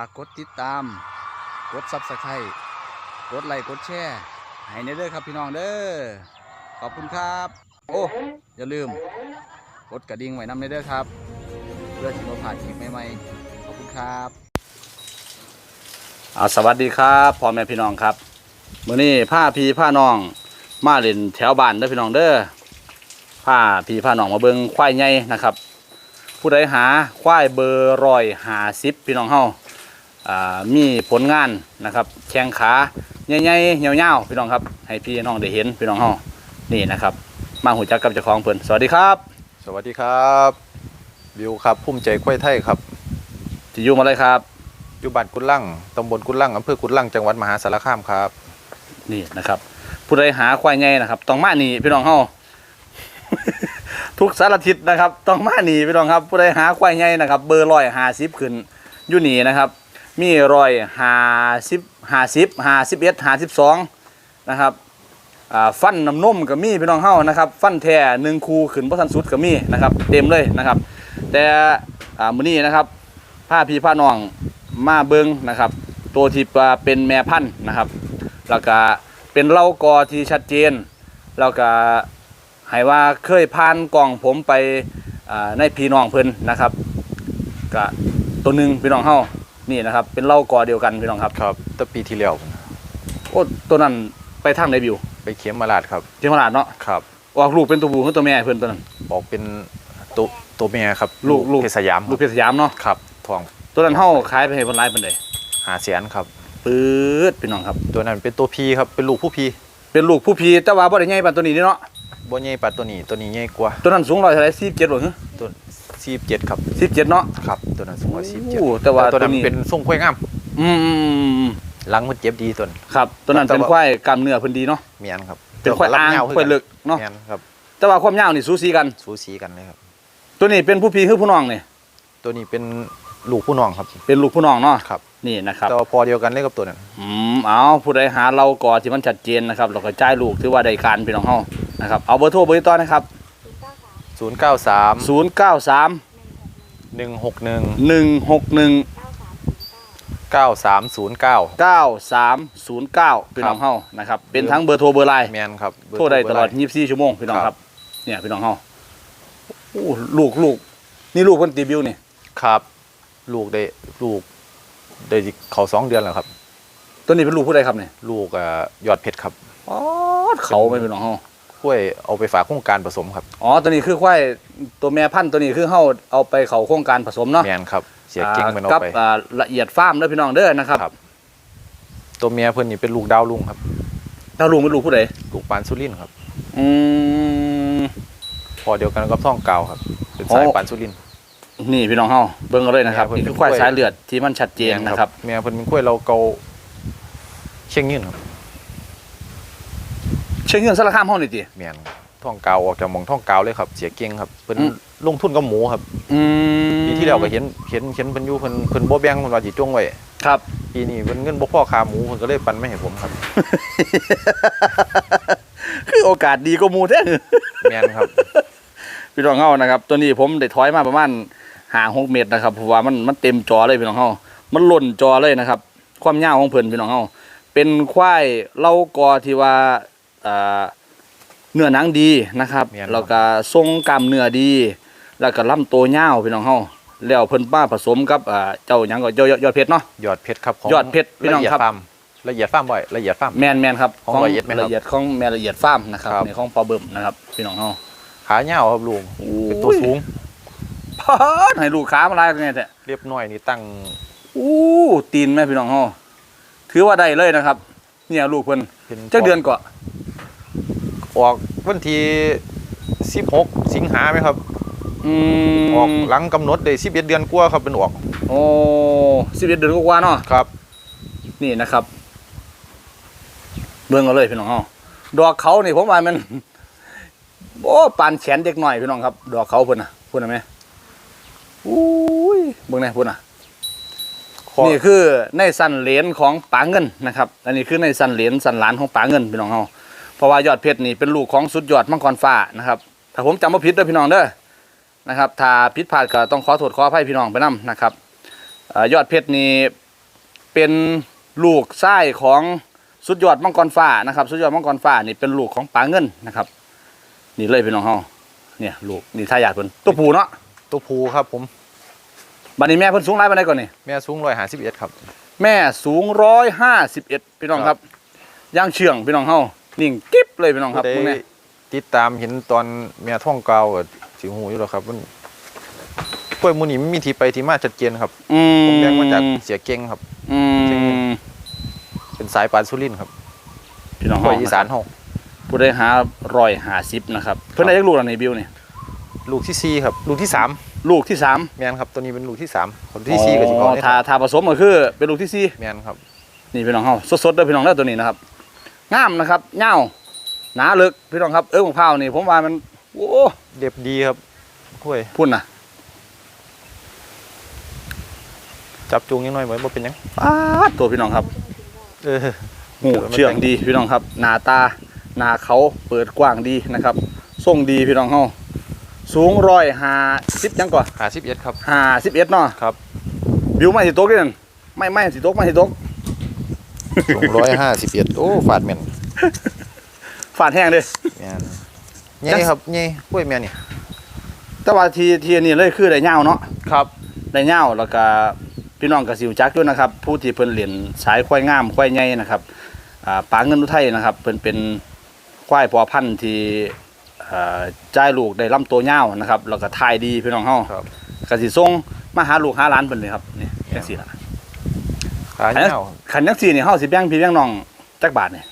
ากกดติดตาม กดซับสไครต์กดไลค์กดแชร์ให้ในเด้อครับพี่น้องเด้อขอบคุณครับ โอ้อย่าลืม กดกระดิ่งไว้นำในเด้อครับ เพื่อที่เราผ่านคลิปใหม่ๆขอบคุณครับอาสวัสดีครับพ่อแม่พี่น้องครับมื้อนี้ผ้าพีผ้าน้อง มาเล่นแถวบ้านเด้อพี่น้องเด้อผ้าพีผ้าน้องมาเบิ่งควายใหญ่นะครับ ผู้ใดหาควายเบอร์ร้อยหาสิบพี่น้องเฮา มีผลงานนะครับแข้งขาใหญ่ๆยาวๆพี่น้องครับ ให้พี่น้องได้เห็นพี่น้องเฮานี่นะครับ มาหูจักกับเจ้าของเพิ่นสวัสดีครับสวัสดีครับวิวครับพุ่มใจกล้วยไทยครับที่อยู่มาเลยครับอยู่บ้านกุดลั่งตำบลกุดลั่งอำเภอกุดลั่งจังหวัดมหาสารคามครับ นี่นะครับ ผู้ใดหาควายใหญ่นะครับต้องมานี่พี่น้องเฮาทุกสารทิศนะครับ ต้องมานี่พี่น้องครับผู้ใดหาควายใหญ่นะครับ เบอร์ร้อยหาสิบขึ้นอยู่นี่นะครับ มีรอยหาสิบหาสิบหาสิบเอ็ดหาสิบสองนะครับฟันน้ำนมก็มีพี่น้องเฮานะครับ ฟันแท้หนึ่งคูขึ้นพระทันสุดก็มีนะครับ เต็มเลยนะครับ แต่มือนี้นะครับผ้าพีผ้าน้องมาเบิงนะครับ ตัวที่เป็นแม่พันธุ์นะครับแล้วก็เป็นเล่ากอที่ชัดเจนแล้วก็ให้ว่าเคยผ่านกล่องผมไปในพี่น้องเพิ่นนะครับก็ตัวหนึ่งพี่น้องเฮา นี่นะครับ เป็นเล่ากอเดียวกันพี่น้องครับครับตั้งปีที่แล้วโอ้ตัวนั้นไปทางไหนบิวไปเข็มมาลาดครับที่ตลาดเนาะครับออกลูกเป็นตัวผู้คือตัวแม่เพิ่นตัวนั้น บอกเป็นตัวตัวเมียครับลูกลูกเพชรสยามลูกเพชรสยามเนาะครับทองตัวนั้นเฮาขายไปให้เพิ่นหลายปานใดหาแสนครับปื๊ดพี่น้องครับ ตัวนั้นเป็นตัวพีครับเป็นลูกผู้พีเป็นลูกผู้พีแต่ว่าบ่ได้ใหญ่ปานตัวนี้นี่เนาะบ่ใหญ่ปัดตัวนี้ตัวนี้ใหญ่กว่าตัวนั้นสูงร้อยเท่าไหร่47บ่ฮะตัว ซีบเจ็ดครับ17เนาะ ครับตัวนั้นสูงกว่าซีบเจ็ดโอ้แต่ว่าตัวนั้นตัวนี้ เป็นทรงกล้วยงามอืมอืมอืมอืมหลังมันเจ็บดีตัวนั้น ครับ ตัวนั้นแต่เป็นว่า ควายกล้ามเนื้อเพิ่นดีเนาะ เมียนครับเป็นควายอ่างรับควายลึกเนาะ เมียนครับแต่ว่าความยาวนี่สูสีกัน สูสีกันเลยครับ ตัวนี้เป็นผู้พี่คือผู้น้องนี่ ตัวนี้เป็นลูกผู้น้องครับเป็นลูกผู้น้องเนาะ ครับนี่นะครับ แต่ว่าพอเดียวกันเลยกับตัวนั้น อืมเอาผู้ใดหาเราก่อที่มันชัดเจนนะครับ เราก็จ่ายลูกถือว่าได้การพี่น้องเฮานะครับ เอาเบอร์โทรเบอร์ติดต่อนะครับ ศูนย์เก้าสาม093หนึ่งหกหนึ่ง161เก้าสามศูนย์เก้า9309พี่น้องเฮานะครับ เป็นทั้งเบอร์โทรเบอร์ไลน์แมนครับเบร์โทรได้ตลอดเบร์24ชั่วโมงพี่น้องคครัรับบเนี่ยพี่น้องเฮาโอ้ลูกลูกนี่ลูกเพิ่นตีบิวนี่ครับ ลูกได้ลูกได้เขาสองเดือนแล้วครับ ตัวนี้เป็นลูกผู้ใดครับเนี่ยลูกเอ่อยอดเพชรครับอ๋อเขาไม่เป็นของเฮา ห้วยเอาไปฝากโครงการผสมครับอ๋อตัวนี้คือควายตัวแม่พันธุ์ตัวนี้คือเฮาเอาไปเข้าโครงการผสมเนาะแมนครับเสียเก่งมันเอากับไปอ่าละเอียดฟาร์มเด้อพี่น้องเด้อนะครับครับ ตัวเมียเพิ่นนี่เป็นลูกดาวลุงครับถ้าลุงเป็นลูกผู้ใดลูกปานสุรินทร์ครับ อืม พอเดียวกันกับท่องเก่าครับ เป็นสายโอ้ ปานสุรินทร์ นี่พี่น้องเฮาเบิ่งเอาเลยนะครับแม่เพิ่นนี่คือควายเป็นกล้วยสายเลือดที่มันชัดเจนนะครับ เมียเพิ่นเป็นกล้วยเราเกาเชียงยืนครับ เชียงยืนสารคามเฮานี่ติเมียนท่องเก่าออกจากหมองท่องเก่าเลยครับ เสียเก่งครับเพิ่นอืม ลงทุนกับหมูครับอืมปีที่แล้วก็เห็นเห็นเห็นเพิ่นอยู่เพิ่นเพิ่นบ่แบ่งเพิ่นว่าสิจงไว้ครับปีนี้เพิ่นเงินบ่พอค่าหมูเพิ่นก็เลยปันไม่ให้ผมครับ คือโอกาสดีกว่าหมู่แท้ แม่นครับ พี่น้องเฮานะครับ ตัวนี้ผมได้ถอยมาประมาณ5 6เมตรนะครับเพราะว่ามันมันเต็มจอเลยพี่น้องเฮามันหล่นจอเลยนะครับ ความยาวของเพิ่นพี่น้องเฮาเป็นควายเล่ากอที่ว่าอ่า เนื้อหนังดีนะครับแม่นครับแล้วก็ทรงกล้ามเนื้อดี แล้วก็ลำตัวยาวพี่น้องเฮาแล้วเพิ่นมาผสมกับอ่าเจ้าหยังก็ยอดยอดเพชรเนาะยอดเพชรครับของยอดเพชรพี่น้องครับละเอียดฟาร์มละเอียดฟาร์มบ่อยละเอียดฟาร์ม แมนแมนครับของละเอียดไหมครับละเอียดของแมนละเอียดฟาร์มนะครับครับ ในของปอเบิ่มนะครับพี่น้องเฮาขายาวครับลุงเป็นตัวสูงพอดให้ลูกค้ามาลายกันไงแต่เรียบน้อยนี่ตั้งอู้ตีนแม่พี่น้องเฮาถือว่าได้เลยนะครับ เนี่ยลูกเพิ่นเป็นจักเดือนกว่า ออกวันที่16 สิงหาไหมครับอืมออกหลังกำหนดได้11เดือนกว่าครับเป็นออกโอ้สิบเอ็ดเดือนกว่าๆเนาะครับ นี่นะครับ เบิ่งเอาเลยพี่น้องเฮาดอกเขานี่ผมว่ามัน โอ้ปานแขนเด็กหน่อยพี่น้องครับ ดอกเขาเพิ่นน่ะเพิ่นน่ะแม่อุ้ยเบิ่งแน่เพิ่นน่ะข้อนี่คือในสันเหรียญของป๋าเงินนะครับ อันนี้คือในสันเหรียญสันหลานของป๋าเงินพี่น้องเฮา เพราะว่ายอดเพชรนี่เป็นลูกของสุดยอดมังกรฟ้านะครับถ้าผมจำไม่ผิดเด้อพี่น้องเด้อนะครับถ้าผิดพลาดก็ต้องขอโทษขออภัยพี่น้องไปนํนะครับเอ่อยอดเพชรนี่เป็นลูกไส้ของสุดยอดมังกรฟ้านะครับ สุดยอดมังกรฟ้านี่เป็นลูกของป๋าเงินนะครับ นี่เลยพี่น้องเฮาเนี่ยลูกนี่ทายาทเพิ่นตัวผู้เนาะตัวผูครับผมบัดนี้แม่เพิ่นสูงหลายปานใดก่อนนี่แม่สูง151ครับ แม่สูงร้อยห้าสิบเอ็ดพี่น้องครับย่างเชื่องพี่น้องเฮา นิ่งกิ๊บเลยพี่น้องครับผู้พวกใดนี้ติดตามเห็นตอนแม่ท่องกาวก็สิหูอยู่แล้วครับมันกล้วยหมูนี่มันมีที่ไปที่มาชัดเจนครับอืมผมแบ่งมาจากเสียเก่งครับอืมเป็นสายปานสุรินทร์ครับพี่น้องกล้เฮาวยอีสานเฮาผู้ได้หาร้อยหาสิบนะครับ เพิ่นได้ยักลูกแล้วในบิวนี่ลูกที่สี่ครับ ลูกที่สามลูกที่สามแมนครับตัวนี้เป็นลูกที่สามคนที่สี่ก็สิอ๋เขาอเนี่ยถ้าถ้าผสมก็คือเป็นลูกที่สี่แมนครับ นี่พี่น้องเฮาสดๆเด้อพี่น้องเด้อตัวนี้นะครับ งามนะครับเงาหนาลึกพี่น้องครับเอิ้งของเผาวนี่ผมว่ามันโอ้เด็บดีครับกล้วยพุ่นน่ะจับจูงยังน้อยเหมือนว่าเป็นหยังป๊าดตัวพี่น้องครับเออหูเชื่องดีพี่น้องครับ หน้าตาหน้าเขาเปิดกว้างดีนะครับทรงดีพี่น้องเฮาสูงร้อยห้าสิบยังก่อนหาสิบเอ็ดครับห้าสิบเอ็ดเนาะครับบิวไม่สิตกด้วยนั่นไม่ไม่สิตกไม่สิตก สูงร้อยห้าสิบเอ็ดโอ้ฟาดแมนฝาดแห้งเลย แมนเงี้ยครับเงี้ยกล้วยแมนนี่แต่ว่าทีทีอันนี้เลยคือได้เงาวเนาะครับ ได้เงาวแล้วก็พี่น้องกสิวจักด้วยนะครับ ผู้ที่เพิ่นเรียนสายควายงามควายใหญ่นะครับอ่าปางเงินอุทัยนะครับเพิ่นเป็นควายพอพันธุ์ที่อ่าจ่ายลูกได้ลำตัวเงาวนะครับแล้วก็ทายดีพี่น้องเฮาครับ กสิส่งมาหาลูกหาหลานเพิ่นเลยครับนี่จังซี่ล่ะ ขาเงี้ยวขันจังซี่นี่เฮาสิแบ่งพี่แบ่งน้องจักบาทนี่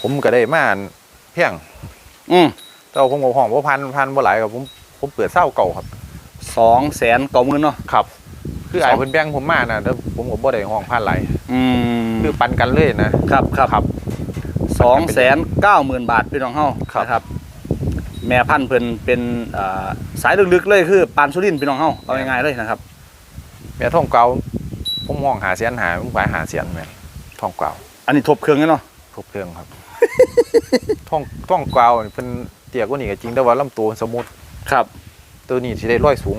ผมก็ได้มาเพียง อืมแต่ว่าผมก็ห้องว่าพันพันบ่หลายครับผมผมเปิดเศร้าเก่าครับ2แสนเก้าหมื่นเนาะ ครับ คือสไอ้องเพิ่นแบ่งผมมานะแล้วผมก็บ่ได้ห้องพันหลายอืมคือปันกันเลยนะครับครับครับ สองแสนเก้าหมื่นบาทพี่น้องเฮาครับ นะครับ แม่พันธุ์เพิ่นเป็นอ่าสายลึกๆเลยคือปานสุรินทร์พี่น้องเฮาเอาง่ายๆเลยนะครับ แม่ท่องเก่าผมห้องหาเสียนหาผมขายหาเสียนแม่นท่องเก่า อันนี้ทบเครื่องกันเนาะครบเครื่องครับท่องท่องเก่านี่เพิ่นเตี้ยกว่านี้ก็จริงแต่ว่าลำตัวสมุดครับ ตัวนี้สิได้ร้อยสูง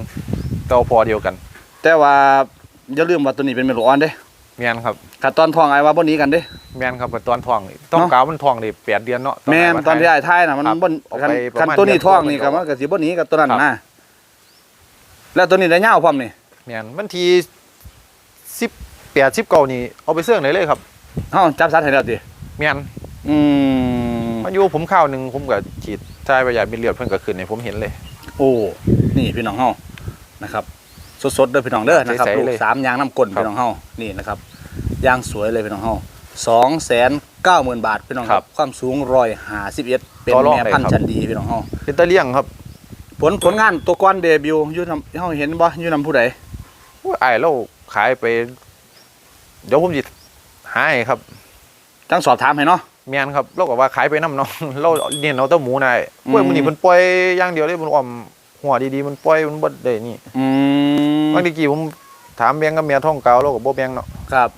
แต่ว่าพอเดียวกัน แต่ว่าอย่าลืมว่าตัวนี้เป็นเมลูออนเด้แม่นครับกัดตอนท้องไอ้ว่าบ่หนีกันเด้แม่นครับตอนท้องนี่ต้องเนาะกาวมันท้องได้แปดเดือนเนาะแม่นไหาตอนที่ไทยไอ้ท้ายน่ะมันครับบ่ออกคันไปประคันมาณตัวนี้เดือนท้องกว่านี่เดือนก็มันก็สิบ่หนีกับตัวนั้นครับนะแล้วตัวนี้ได้ยาวพร้อมนี่ แม่นมันทีสิบแปดสิบเก้านี่เอาไปเสื่องไหนเลยครับเฮาจับสัตว์ให้แล้วติแม่นอืมมันอยู่ผมข้าวหนึ่งผมก็ฉีดทรายประหยัดเป็นเลือดเพิ่นก็ขึ้นให้ผมเห็นเลย โอ้นี่พี่น้องเฮานะครับ สดๆเด้อพี่น้องเด้อนะครับใสๆลูกเลยสามยางน้ำกลนครับพี่น้องเฮานี่นะครับยางสวยเลยพี่น้องเฮาสองแสนเก้าหมื่นบาทพี่น้องครับความสูงร้อยห้าสิบเอ็ดเป็นต่อรองแม่ได้พันธุ์ครับจันดีพี่น้องเฮาเป็นตะเลี่ยงครับ ผลผลงานตัวก้อนเดบิวต์อยู่นำเฮาเห็นบ่อยู่นำผู้ใดโอ้ย ไอ้ายเราขายไป เดี๋ยวผมจะหาให้ครับจังสอบถามให้เนาะแม่นครับเราก็ว่าขายไปน้ำเนาะเราเน้นเอาแต่หมูนายอืมกล้วยมันนี่มันปล่อยอย่างเดียวเลยมันอ่อมหัวดีๆมันปล่อยมันบ่ได้นี่อืมบางทีกี้ผมถามแบงกับเมียท่องเก่าเราก็บ่แบงเนาะ ครับ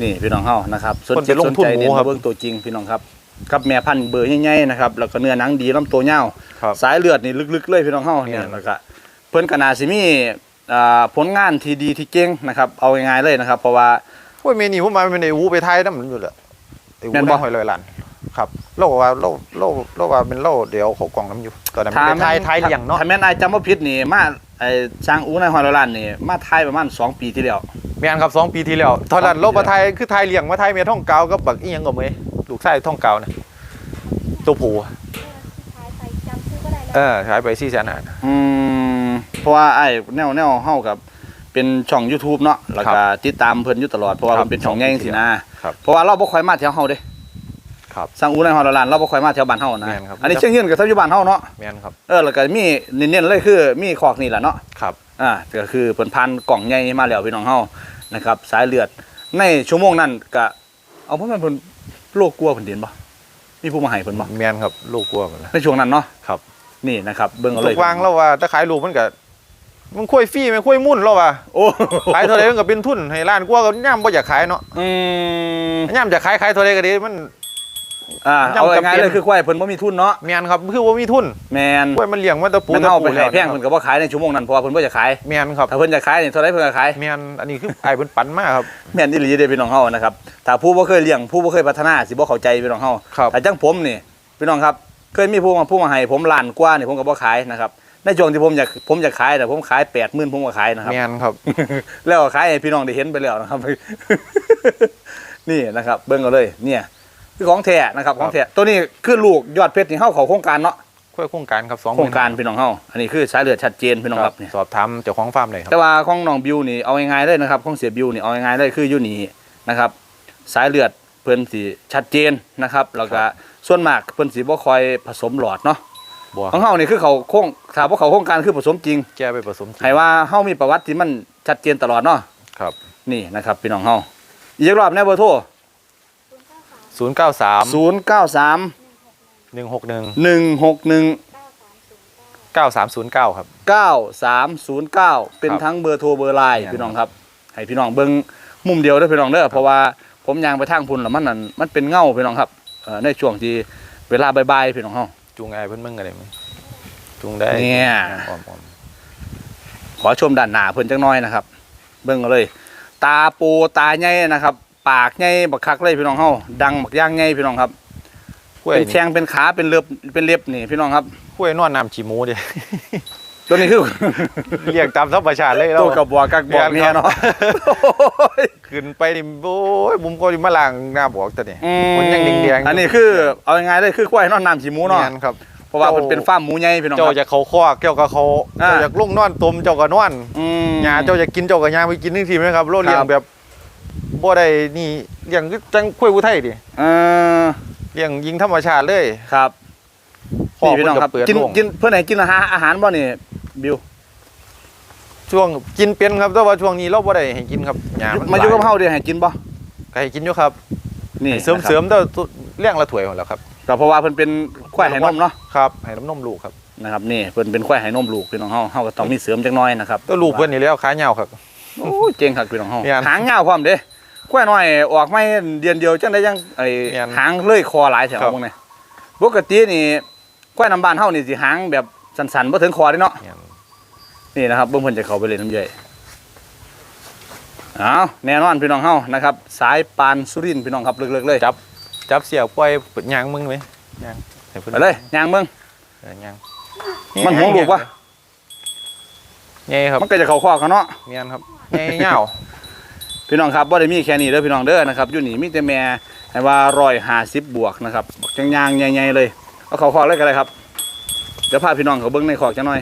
นี่พี่น้องเฮานะครับสนคนใจจะลงสนทุนใจหมูเนี่ยครัมาบเบิ่งตัวจริงพี่น้องครับกับแม่พันธุ์เบอร์ใหญ่ๆนะครับแล้วก็เนื้อหนังดีลำตัวยาวครับสายเลือดนี่ลึกๆเลยพี่น้องเฮาเนี่เนี่ยยแล้วก็เพิ่นก็น่าสิมี อ่าผลงานที่ดีที่เก่งนะครับ เอาง่ายๆเลยนะครับ เพราะว่า โอ้ยเมนี่ผมมาเป็นไอ้วูไปไทยนำมันอยู่แหละไอ้แม่วูนบ่ได้หอยลอยล้านครับเราก็ว่าเราเราเราว่าเป็นเราเดี๋ยวเขากล่องน้ำอยู่ตอนนั้นมันไปไทยไทยเลี้ยงเนาะถ้าแม่นอายจำบ่ผิดนี่มาไอ้ช้างอูในฮอยโรลันนี่มาไทยประมาณ 2 ปีที่แล้ว แม่นครับสองปีที่แล้วตอนนั้นสองปีเรามาไทยคือไทยเลี้ยงมาไทยเมียท่องเก่ากับบักอีหยังก็เมยลูกชายท่องเก่านะตัวผู้ขายไปจำชื่อก็ได้แล้ว เออขายไป4แสนหาอืม เพราะว่าไอ้แนวแนวเฮากับเป็นช่อง YouTube เนาะแล้วก็ติดตามเพิ่นอยู่ตลอดเพราะว่าครับเพิ่นเป็นช่องใหญ่จังซี่นะครับบเพราะว่าเราบ่ค่อยมาแถวเฮาเด้ครับสั่งอูในฮอลลานเราบ่ค่อยมาแถวบ้านเฮานะแม่นครับ อันนี้เชียงยืนกับทับอยู่บ้านเฮาเนาะแม่นครับเออแล้วก็มีเน้นๆเลยคือมีคอกนี่แหละเนาะ ครับ อ่าก็คือเพิ่นพันกล่องใหญ่มาแล้วพี่น้องเฮานะครับ สายเลือดในชั่วโมงนั้นก็เอาเพราะมันเพิ่นโรคกลัวเพิ่นเด่นบ่มีผู้มาให้เพิ่นบ่แม่นครับลูกกลัวหมดแล้วในช่วงนั้นเนาะครับ นี่นะครับ เบิ่งเอาตเลยกวางแล้วว่าถ้าขายลูกมันก็มันคุยฟรีมันคุยมุ่นแล้วว่าโอ้ขายเท่าไรมันก็เป็นทุนให้ร้านกลัวก็ย่ำบ่อยากขายเนาะอืมย่ำจะขายขายเท่าไรก็ดีมัน อ่ายังเอาจำเป็นง่ายๆเลยคือควายเพิ่นบ่มีทุนเนาะแม่นครับคือว่ามีทุนแมนกล้วยมันเลี้ยงมาแตะปูมันตะเอาปูไปให้แพงคเพิ่รับนก็บ่ขายในชั่วโมงนั้นเพราะว่าเพิ่นบ่จะขายแม่นครับถ้าเพิ่นจะขายนี่เท่าไหร่เพิ่นก็ขาย แม่นอันนี้คือไอ้ายเพิ่นปันมากครับ แม่นอีหลีเด้พี่น้องเฮานะครับถ้าผู้บ่เคยเลี้ยงผู้บ่เคยพัฒนาสิบ่เข้าใจพี่น้องเฮาครับ แต่จังผมนี่พี่น้องครับ เคยมีผู้มาผู้มาให้ผมล้านกว่านี่ผมก็บ่ขายนะครับในช่วงที่ผมอยากผมอยากขายแต่ผมขาย80,000ผมก็ขายนะครับแม่นครับ แล้วก็ขายให้พี่น้องได้เห็นไปแล้วนะครับ นี่นะครับ เบิ่งเอาเลยเนี่ยคือของแท้นะครับของแท้ตัวนี้คือลูกยอดเพชรที่เฮาเข้าโครงการเนาะกล้วยโครงการครับสองโครงการพี่น้องเฮาอันนี้คือสายเลือดชัดเจนพี่น้องครับเนี่ยสอบถามเจ้าของฟาร์มเลยครับแต่ว่าของน้องบิวนี่เอาง่ายๆเลยนะครับของเสียบิวนี่เอาง่ายๆเลยคืออยู่นี่นะครับ สายเลือดเพิ่นสิชัดเจนนะครับแล้วก็ ส่วนมากเพิ่นสิบ่ค่อยผสมหลอดเนาะบัวของเฮานี่คือเขาโครงถ้าบ่เขาโครงการคือผสมจริงแก้ไปผสมจริงให้ว่าเฮามีประวัติที่มันชัดเจนตลอดเนาะครับ นี่นะครับพี่น้องเฮาอีกรอบแน่เบอร์โทรศูนย์เก้าสาม093หนึ่งหกหนึ่ง161เก้าสามศูนย์เก้าครับ9309เป็นครับทั้งเบอร์โทรเบอร์ไลน์เนี่ยพี่น้องครับ ให้พี่น้องเบิ่งมุมเดียวเด้อพี่น้องเด้อเพราะว่าผมยางไปทางพุ่นแล้วมันนั่นมันเป็นเงาพี่น้องครับ เอ่อในช่วงที่เวลาบ่ายๆพี่น้องเฮา จูงไอ้ายเพิ่นมึงอะไรมั้ยจูงได้เนี่ยอ่อมขอชมด้านหน้าเพิ่นจังน้อยนะครับ เบิ่งเอาเลย ตาปูตาใหญ่นะครับ ปากใหญ่บักคักเลยพี่น้องเฮาดังบักย่างใหญ่พี่น้องครับๆกล้วยเป็นนี่แข้งเป็นขาเป็นเล็บเป็นเล็บนี่พี่น้องครับ กล้วยนอนน้ำฉีหมูเดิ ตัวนี้คือเรียกตามธรรมชาติเลยตัวกับบัวกักบอกเนี่ยเนาะขึ้นไปนี่โอ้ยบุมก็มาล้างหน้าบอกตัวนี้อืมันยังแดงๆอันนี้คือเอาง่ายๆเลยคือควายนอนน้ำฉีหมูเนาะแม่นครับเพราะว่ามันเป็นฟาร์มหมูใหญ่พี่น้องคเจ้ารับจะเขาคอกเจ้าก็เขาอ่าเจ้าอยากลุ่งนอนตมเจ้าก็นอนอืมหญ้าเจ้าจะกินเจ้าก็หญ้าไปกินนี่ทีไหมครับโลเลี้ยงครับแบบบ่ได้นี่เลี้ยงคือจังคุยผู้ไทยดิเออเลี้ยงยิงธรรมชาติเลยครับพ่อนี่พี่น้องครับเพิ่นก็เปิดกินโรงกินเพื่อนไหนกินอาหารอาหารบ่นี่ บิวช่วงกินเป็นครับแต่ว่าช่วงนี้เราบ่ได้ให้กินครับหญ้ามันมาอยู่กับหลเฮาเดี๋ยวให้กินบ่ก็ให้กินอยู่ครับนี่ให้เสริมนะครับเสริมแต่เลี้ยงละถ้วยหมดแล้วครับก็เพราะว่าเพิ่นเป็นควายไหนมเนาะครับให้น้ำนมลูกครับนะครับนี่เพิ่นเป็นควายไหนมลูกพี่น้องเฮาเฮาก็ต้องมีเสริมจักหน่อยนะครับตัวลูกเพิ่นนี่แล้วขาเหยาวครับโอ้ยเจ๋งครับพี่น้องเฮาแม่นหางยาวพร้อมเด้ควายน้อยออกไม่เดือนเดียวจังได้ยังไอ้แม่นหางเลยคอหลายแถวครับพวกนี้ปกตินี่ควายน้ำบ้านเฮานี่สิหางแบบ สั้นๆบ่ถึงคอเด้เนาะเนี่ยนี่นะครับเบิ่งเพิ่นจะเข้าไปเล่นน้ำใหญ่เอาแน่นอนพี่น้องเฮานะครับ สายปานสุรินทร์พี่น้องครับเลิกๆเลยจับจับเสียบปล่อยเปิดยางมึงไหมยางให้พิ่นไปเลยย่างเบิ่งเออยางมันห่วงลูกวะใหญ่ครับมันก็จะเข้าคอเขาเนาะเมียนครับใหญ่ยาวพี่น้องครับบ่ได้มีแค่นี้เด้อพี่น้องเด้อนะครับอยู่นี่มีแต่แม่ให้ว่า150บวกนะครับบักจังยางใหญ่ๆเลยเอาเข้าคอกเลยก็ได้ครับเดี๋ยวพาพี่น้องเขาเบิ่งในคอกจังหน่อย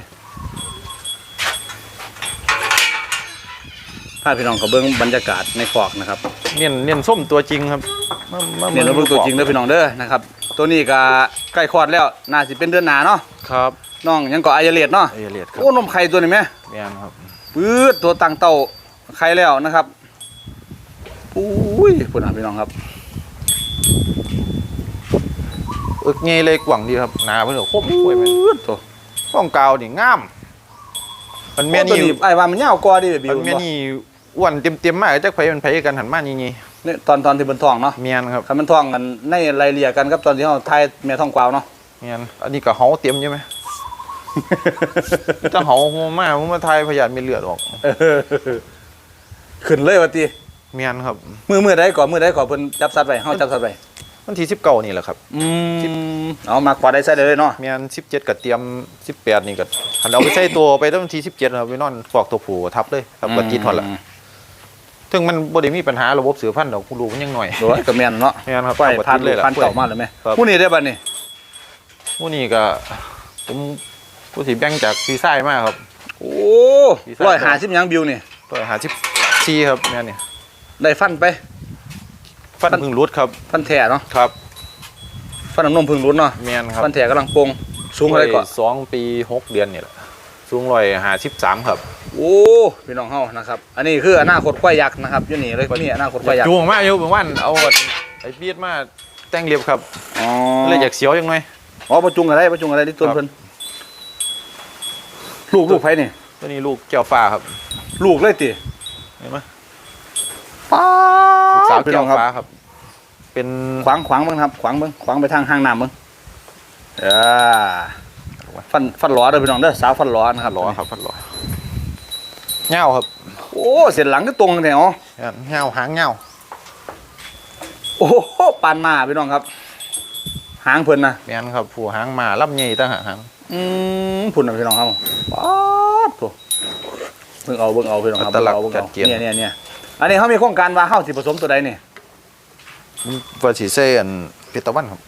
พาพี่น้องเขาเบิ่งบรรยากาศในคอกนะครับเนียนเนียนส้มตัวจริงครับมามาเนี่ยเราเบิ่งตัวจริงเด้อพี่น้องเด้อนะครับ ตัวนี้ก็ใกล้คลอดแล้วน่าสิเป็นเดือนหน้าเนาะครับน้องยังเกาะอายาเลดเนาะเอเลียดครับโอ้นมไข่ตัวนี้แม่เมียนครับปื๊ดตัวตั้งเต้าไข่แล้วนะครับอุ้ยพุ่นน่ะพี่น้องครับ อึกเงยเลยกว่างดีครับหนาเพิ่นก็คมกล้วยม่นปื๊ดตัวต้องกาวนี่งามมันแม่โอ้ตัวนี่ไอ้ว่ามันยาวกว่าดิบิมันแม่นี่อ้วนเต็มๆมากจักไผมันไผกันหันมานี่นี่ตอนตอนที่เพิ่นท้องเนาะเมียนครับคันมันท้องกันในรายละเอียดกันครับตอนที่เฮาทายแม่ท้องกวาวเนาะเมียนอันนี้ก็เฮาเตรียมใช่ไหมจะเฮาหัวมาผมมาทายพยานมีเลือดออกขึ้นเลยว่าติเมียนครับ มือมือใดก่อนมือใดก่อนเพิ่นจับสัตว์ไว้เฮาจับสัตว์ไว้ วันที่19นี่แหละครับ อืมเอามากกว่าได้ใส่ได้เลยเนาะเมียน17ก็เตรียม18นี่ก็คันเอาไปใส่ตัวไปตั้งวันที่17ครับไปนอนฟอกตัวผู้ทับเลยทับกระติดหอดละอืมถึงมันบ่ได้มีปัญหาระบบสืบพันธุ์ดอกผู้ลูกมันยังหน่อยโดยก็แม่นเนาะเมียนครับไปเอาพันติดเลยล่ะพันเก่ามาเลยไหมครับผู้นี้ได้บัดนี้ผู้นี้ก็ผมผู้สิแบ่งจากซีไส้มากครับ โอ้พี่ชายร้อยหาสิบยังบิวนี่ตัวหาชิปซีครับแม่นนี่ได้ฟันไป ฟันฟันเพึ่งรุดครับฟันแท้เนาะครับ ฟันน้ำนมพึ่งรุนเนาะแม่นครับฟันแท้กำลังโปร่งสูงเท่าไหรก่อนสองปีหกเดือนนี่แหละสูงร้อยห้าสิบสามครับ โอ้พี่น้องเฮานะครับ อันนี้คืออนาคตควายยักษ์นะครับอยู่นี่เลยนี่อนาคตควายยักษ์จูงมาอยู่เมื่อวานเอาไอ้ปีดมาแต่งเรียบครับอ๋อเลยอยากเสียวยังไงอ๋อประจุงอะไรประจุงอะไรที่ต้นครับเพิ่นลูกลูกไผนี่ตัวนี้ลูกแก้วฟ้าครับ ลูกเลยติเห็นไหมป้าลูก สาวพี่แก้น้อวงครับ ฟ้าครับ เป็นขวางขวางเบิ่งครับขวางเบิ่งขวางไปทางห้างน้ำเบิ่งเออฟันฟันหลอเด้อพี่น้องเด้อสาวฟันหลอนะครับพัดล้อครับพัดล้อเงาครับโอ้เส้นหลังก็ตรงแท้อ๋อเงาหางเงาโอ้โหปานมาพี่น้องครับ หางเพิ่นนะแม่นครับผู้หางมาล่ำใหญ่ตั้งหางอืมพุ่นนะพี่น้องครับป๊าดโถเบิ่งเอาเบิ่งเอาพี่น้องครับอัตลักษณ์เบิ่งจัเอาดเกียรติเนี่ยเนี่ยเนี่ย อันนี้เขามีโครงการว่าเฮาสิผสมตัวใดนี่ว่าสีเส้นเพชรตะวันครับ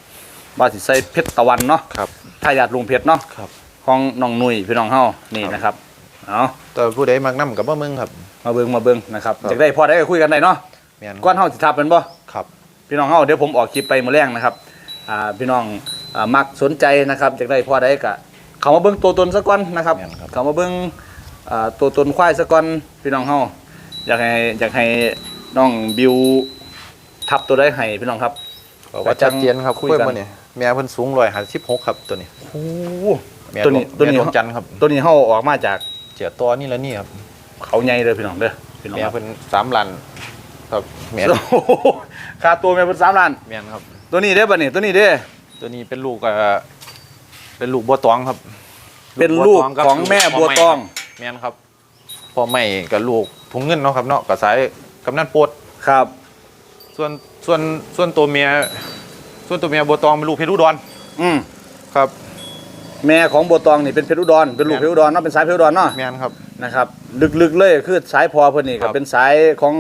ว่าสิใส่เพชรตะวันเนาะครับ ทายาทลุงเพชรเนาะครับ ของน้องหนุ่ยพี่น้องเฮานี่ครับนะครับเอาแต่ผู้ใดมักน้ำกับบ่มึงครับ มาเบิ่งมาเบิ่งนะครับครับ จากได้พอได้ก็คุยกันได้เนาะแม่นก้อนเฮาสิทับเป็นบ่ ครับ พี่น้องเฮาเดี๋ยวผมออกคลิปไปมื้อแรงนะครับอ่าพี่น้องอ่ามักสนใจนะครับจากได้พอได้ก็เข้ามาเบิ่งตัวตนซะก่อนนะครับแม่นครับ เข้ามาเบิ่งอ่าตัวตนควายซะก่อนพี่น้องเฮา อยากให้อยากให้น้องบิวทับตัวได้ให้พี่น้องครับ บอกว่าชัดเจนครับคุคุยยกัน มาเนี่ยแม่เพิ่นสูงร้อยห้าสิบหกครับตัวนี้โอ้แม่ตัวนี้ดงตัวนี้ แม่ดวงจันทร์ครับตัวนี้เฮาออกมาจากเจียตัวนี่แล้วนี่ครับเขาใหญ่เลยพี่น้องเด้อพี่น้องแม่ครับเพิ่นสามลันครับแม่โอ้โหค่าตัวแม่เป็นสามล้าน แม่นครับ ตัวนี้เด้อบัดนี้ตัวนี้เด้อ ตัวนี้เป็นลูกเอ่อเป็นลูกบัวตองครับเป็นลูกบัวตกับของแม่บัวตองแม่นครับพ่อไม่กับลูก ถุงเงินเนาะครับเนาะกับสายกำนันโปดครับ ส่วนส่วนส่วนตัวเมียส่วนตัวเมียบัวตองเป็นลูกเพชรอุดรอืมครับ แม่ของบัวตองนี่เป็นเพชรอุดรเป็นลูกเพชรอุดรเนาะเป็นสายเพชรอุดรเนาะแม่นครับนะครับ ลึกๆเลยคือสายพอเพิ่นนี่ครัก็บเป็นสายของ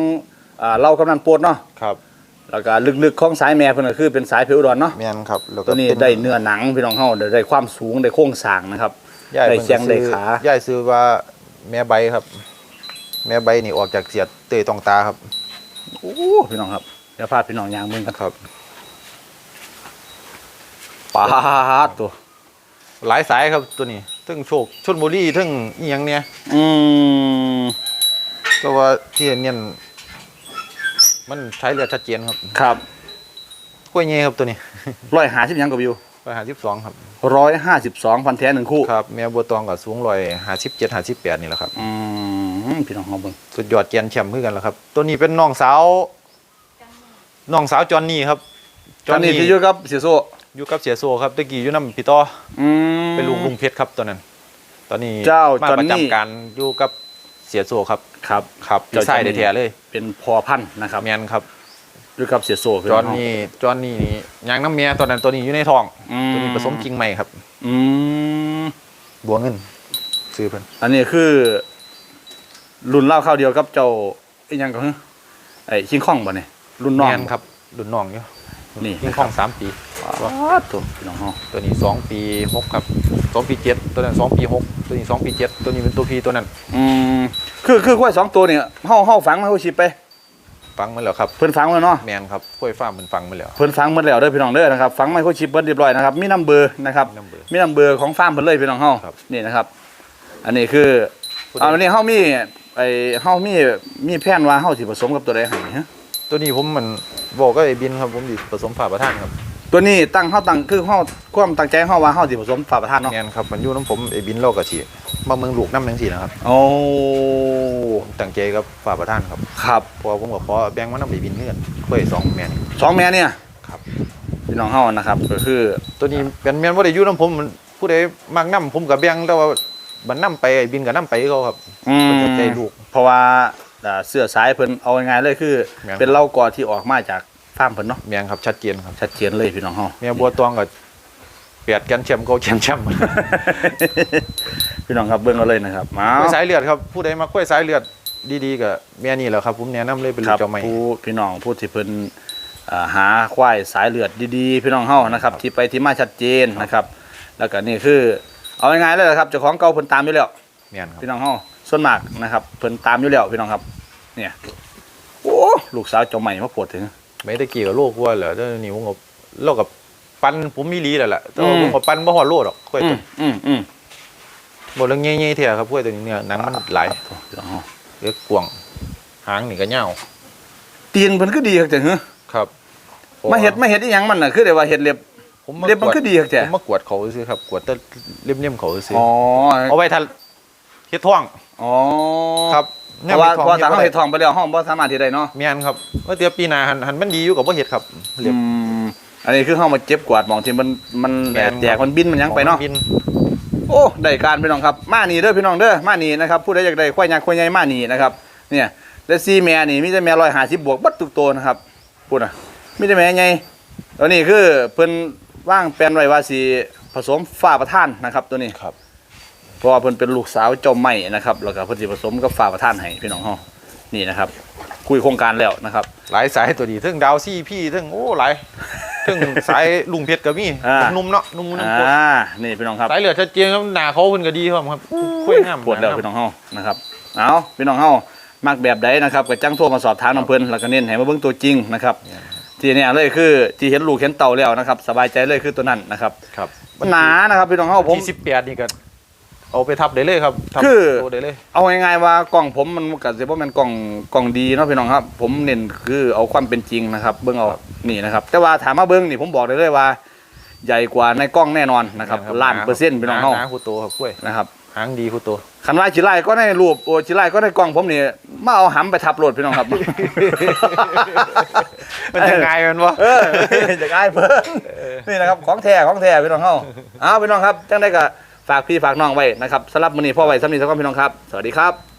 อ่าเล่ากำนันโปดเนาะครับแล้วก็ลึกๆของสายแม่เพิ่นก็คือเป็นสายเพชรอุดรเนาะแม่นครับแล้วก็ตัวนี้ป็ได้เนื้อหนังพี่น้องเฮาได้ได้ความสูงได้โครงสร้างนะครับย่ายได้เพิ่นแข้งได้ซื้อขาย่ายซื้อว่าแม่ใบครับ แม่ใบนี่ออกจากเสียดเตยตองตาครับโอ้พี่น้องครับเดี๋ยวพาพี่น้องยางมึงกันครับปาดตัว หลายสายครับตัวนี้ทั้งโชคชนบุรีทั้งอีหยังเนี่ยอืมก็ว่าที่เนี่ยมันใช้เลือดชัดเจนครับ ครับกล้วยเงี้ยครับตัวนี้ร้อยหาสิบยังกับวิวร้อยห้าสิบสองครับร้อยห้าสิบสองพันแท้หนึ่งคู่ครับแม่บัวตองกับสูงร้อยห้าสิบเจ็ดห้าสิบแปดนี่แหละครับ อืม พี่น้องเฮาเบิ่งสุดยอดเกียนแชมป์เพื่อกันแล้วครับ ตัวนี้เป็นน้องสาวน้องสาวจอนนี่ครับตอนนี้ที่อยู่กับเสียโซอยู่กับเสียโซครับตะกี้อยู่น้ำพี่ต่ออืมเป็นลุงลุงเพชรครับตอนนั้น ตอนนี้เจ้ามาจอนประนี่จำการอยู่กับเสียโซครับครับครับเจ้าพี่ชายจอนนี่แท้ๆเลย เป็นพอพันธุ์นะครับแมนครับอยู่กับเสียโซพี่จน้ออนงเฮานี่จอนนี่นี่ยางน้ำเมียตอนนั้นตัวนี้อยู่ในท้องอืมตัวนี้ผสมจริงใหม่ครับ อืมบัวเงินซื้อเพิ่นอันนี้คือ รุ่นเล่าข้าวเดียวกับเจ้าไอ้หยังก็คือไอ้คิงคองบ่เนี่ยรุ่นน้องแมนครับรุ่นน้องอยู่นี่ยิ่งข้องสามปีว้าดตัวพี่น้องเฮาตัวนี้สองปีหกครับสองปีเจ็ดตัวนั้นสองปีหกตัวนี้สองปีเจ็ดตัวนี้เป็นตัวพีตัวนั้น อืมคือคือควายสองตัวเนี่ยเฮาเฮาฝังมาเฮาชิบไปฟังมาแล้วครับเพิ่นฝังมาเนาะแมนครับกล้วยฟ้ามันฟังมาแล้วเพิ่นฝังหมดแล้วเด้อพี่น้องเด้อนะครับฝังไมโครชิปเบิดเรียบร้อยนะครับมีนัมเบอร์นะครับมี number มีนัมเบอร์ของฟาร์มเพิ่นเลยพี่น้องเฮาครับนี่นะครับ อันนี้คือพูดเอาอันนี้เฮามี ไอ้เฮามีมีแผนว่าเฮาสิผสมกับตัวใดให้ฮะตัวนี้ผมมันบอกก็ไอ้บินครับผมดิผสมฝ่าประทานครับตัวนี้ตั้งเฮาตั้งคือเฮาความตั้งใจเฮาว่าเฮาสิผสมฝาประทานเนาะแมนครับมันอยู่น้ำผมไอ้บินโลกกะชีมาเมืองลูกน้ำทั้งสี่นะครับโอ้ผมตั้งใจกับฝ่าประทานครับครับเพราะว่าผมก็ขอแบ่งมาน้ำไอ้บินเพื่อนกล้วยสองแมนสองแม่เนี่ยครับพี่น้องเฮานะครับก็คือ ตัวนี้เป็นแมนว่าได้อยู่น้ำผมมันผู้ใดมักน้ำผมกับแบ่งแต่ว่า บันน้ำไปไอ้บินกับน้ำไปเขาครับอืม เพิ่นจะใจลูก เพราะว่าอ่าเสื้อสายเพิ่นเอาง่ายๆเลยคือ แม่น เป็นเหล้ากอที่ออกมาจากฟาร์มเพิ่นเนาะแมนครับชัดเจนครับชัดเจนเลยพี่น้องเฮาเมียบัวตองกับเปียดแกนแชมป์เขาแกนแชมป์ พี่น้องครับเบิ่งเอาเลยนะครับมากล้วยสายเลือดครับผู้ใดมากล้วยสายเลือดดีๆกับเมียนี่แหละครับผมแนะนำเลยเป็นคลูรักเจ้าใหม่ ผู้พี่น้องผู้ที่เพิ่นอ่าหาควายสายเลือดดีๆ พี่น้องเฮานะครับ ที่ไปที่มาชัดเจนนะครับ แล้วก็นี่คือ เอาง่ายๆเลยนะครับเจ้าของเก่าเพิ่นตามอยู่แล้วเมียนครับพี่น้องเฮาส่วนมากนะครับเพิ่นตามอยู่แล้วพี่น้องครับ เนี่ยโอ้ลูกสาวเจ้าใหม่มาปวดถึงไม่ได้เกี่ยวกับโรควัวเหรอเจ้านี่ผมกับโรคกับปันผมมีลีแหละแหละแต่ว่าอืมผมก็ปันบ่ฮอดโลดหรอกกล้วยอืตัวมอืมอืมบ่เรื่องใหญ่ๆเท่าครับกล้วยตัวนี้เนี่ยหนังมันหลายพี่น้องเฮาเล็กกวางหางนี่ก็ยาวตีนเพิ่นก็ดีครับจังเหรอครับมาเฮ็ดมาเฮ็ดอีหยังมันน่ะคือได้ว่าเฮ็ดเล็บ ผมมาเล็บมันกวดก็ดีครับแท้ผมมากวดเขาซื้อครับกวดแต่เลี่ยมๆเขาซื้ออ๋อเอาไว้ทันเฮ็ดท้องอ๋อครับเพราะว่านี่ยเพราะมีถ้าท้เฮาองเฮ็ดทองไปแล้วเฮาบ่สามารถเฮ็ดได้เนาะแม่นครับว่าเดี๋ยวปีหน้าหันหันมันดีอยู่กับบ่เฮ็ดครับเรียบอืมอันนี้คือเฮามาเก็บกวาดหมองที่มันมันแม่นแตกมันบินมันหยังไปเนาะบินโอ้ได้การพี่น้องครับมานี่เด้อพี่น้องเด้อมานี่นะครับผู้ใดอยากได้ควายยักษ์ควายใหญ่มานี่นะครับเนี่ยและซีแม่นี่มีแต่แม่150บวกเบัดทุกตัวนะครับพูดน่ะมีแต่แม่ใหญ่ตัวนี้คือเพิ่น ว่างแปลนไว้ว่าสิผสมฟ้าประทานนะครับตัวนี้ครับ เพราะว่าเพิ่นเป็นลูกสาวเจ้าใหม่นะครับแล้วก็เพิ่นสิผสมกับฟ้าประทานให้พี่น้องเฮานี่นะครับ คุยโครงการแล้วนะครับ หลายสายตัวดีเทั้งดาวซี่พี่เทั้งโอ้หลายเทั้งสายลุงเพชรก็มีอ่า นุ่มๆเนาะนุ่มๆนุ่มอ่านี่พี่น้องครับ สายเลือดชัดเจนครับหน้าเขาเพิ่นก็ดีครับครับคุยงามปวดแล้วพี่น้องเฮานะครับ เอาพี่น้องเฮามักแบบใดนะครับก็จังโทรมาสอบถามน้ำเพิ่นแล้วก็เน้นให้มาเบิ่งตัวจริงนะครับ ที่เนี่ยเลยคือ ที่เห็นลูกเห็นเต่าแล้วนะครับ สบายใจเลยคือตัวนั้นนะครับครับมันหนานะครับพี่น้องเฮาผม ที่18นี่ก็เอาไปทับได้เลยครับทับคือ โตได้เลยเอาง่ายๆว่ากล่องผมมันก็สิบ่แม่นกล่องกล่องดีเนาะพี่น้องครับ ผมเน้นคือเอาความเป็นจริงนะครับ เบิ่งเอานี่นะครับ แต่ว่าถามมาเบิ่งนี่ผมบอกได้เลยว่า ใหญ่กว่าในกล้องแน่นอนนะครับล้านเปอร์เซ็นต์พี่น้องเฮาหางคู่โตครับกล้วยนะครับ หางดีคู่โต คันว่าจิไลก็ในรูปโอ้จิไลก็ในกล้องผมนี่มาเอาหำไปทับรถพี่น้องครับ มันจะง่ายแมันวะเออจะง่ายเพิ่นนี่นะครับของแท้ของแท้พี่น้องเฮาเอาพี่น้องครับจังได้ก็ฝากพี่ฝากน้องไว้นะครับสำหรับมื้อนี้พ่อไว้สำนีสักก่อนพี่น้องครับ สวัสดีครับ